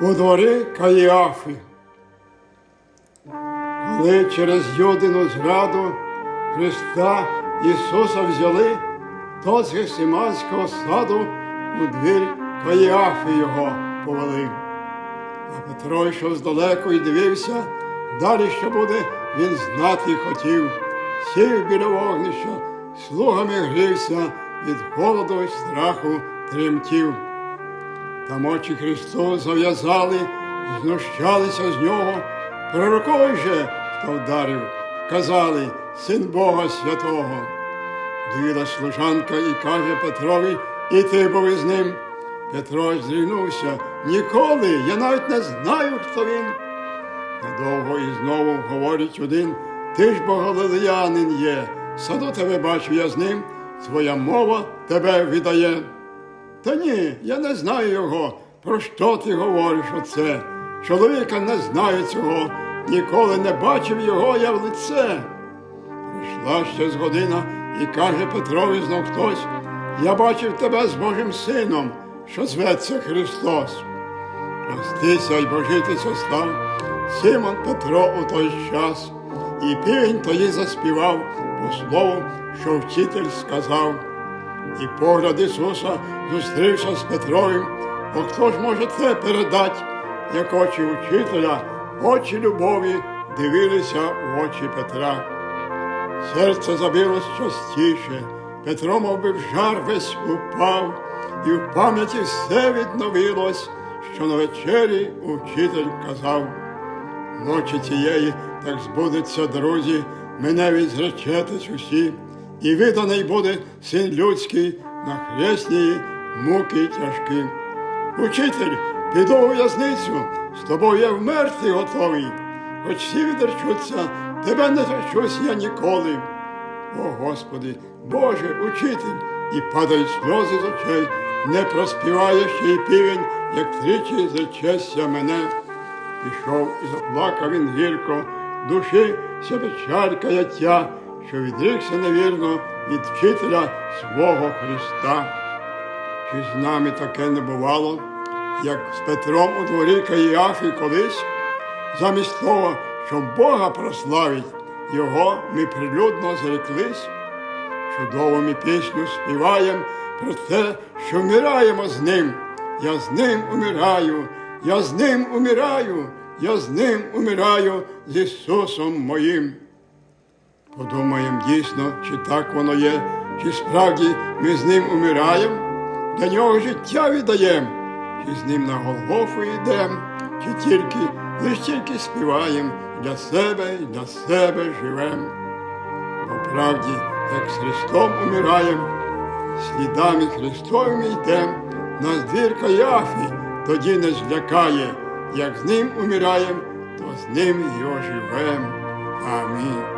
у дворі Каїафи. Коли через Юдину зраду Христа Ісуса взяли, то з Гесиманського саду у двір Каїафи його повели. А Петро йшов здалеку і дивився, далі що буде, він знати хотів. Сів біля вогнища, слугами грівся, від холоду й страху тремтів. Там очі Христу зав'язали, знущалися з нього. Пророковий же, хто вдарив, казали, син Бога святого. Дивила служанка і каже Петрові, і ти був із ним. Петро зрігнувся. Ніколи, я навіть не знаю, хто він. Недовго і знову говорить один, ти ж бо галилеянин є, саду тебе бачу я з ним, твоя мова тебе віддає. Та ні, я не знаю його. Про що ти говориш оце? Чоловіка не знаю цього, ніколи не бачив його я в лице. Прийшла ще з година і каже Петрові знов хтось, я бачив тебе з Божим сином, що зветься Христос. Простися й божитися став Симон Петро у той час, і півень тоді заспівав по слову, що вчитель сказав. І погляд Ісуса зустрівся з Петровим, бо хто ж може це передати, як очі учителя, очі любові дивилися в очі Петра. Серце забилось частіше, Петро, мов би, в жар весь упав, і в пам'яті все відновилось, що на вечері учитель казав. Ночі цієї так збудеться, друзі, мене відзречетесь усі, і виданий буде син людський на хресній муки тяжкі. Учитель, піду у в'язницю, з тобою я вмерти готовий, хоч всі відречуться, тебе не зречусь я ніколи. О Господи, Боже, учитель, і падають сльози з очей, не проспіває ще й півень, як тричі зречеться мене. Пішов і заплакав він гірко, душі ся печаль каяття, що відрікся невірно від вчителя свого Христа. Чи з нами таке не бувало, як з Петром у дворі Каїафи колись, замість того, щоб Бога прославить, його ми прилюдно зреклись. Чудово ми пісню співаєм про те, що вмираємо з ним. Я з ним умираю, я з ним умираю, я з ним умираю з Ісусом моїм. Подумаємо дійсно, чи так воно є, чи справді ми з ним умираємо, для нього життя віддаємо, чи з ним на Голгофу йдемо, чи тільки, лиш тільки співаємо для себе і для себе живем. По правді, як з Христом умираєм, слідами Христовими йдем, нас двір Каяфі тоді не злякає, як з ним умираєм, то з ним його живем. Амінь.